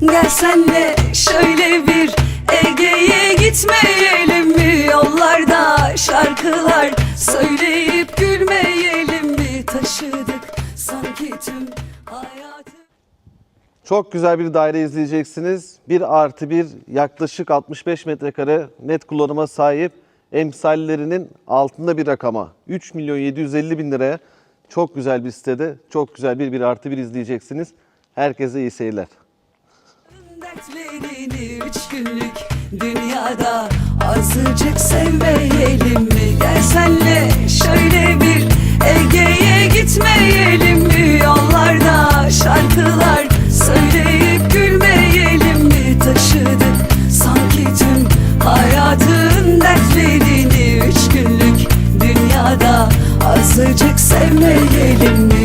Gel senle şöyle bir Ege'ye gitmeyelim mi Yollarda şarkılar söyleyip gülmeyelim mi Taşıdık sanki tüm hayatı Çok güzel bir daire izleyeceksiniz. 1 artı 1 yaklaşık 65 metrekare net kullanıma sahip emsallerinin altında bir rakama. 3 milyon 750 bin liraya çok güzel bir sitede çok güzel bir 1 artı 1 izleyeceksiniz. Herkese iyi seyirler. Dertlerini üç günlük dünyada azıcık sevmeyelim mi? Gel senle şöyle bir Ege'ye gitmeyelim mi? Yollarda şarkılar söyleyip gülmeyelim mi? Taşıdık sanki tüm hayatın dertlerini üç günlük dünyada azıcık sevmeyelim mi?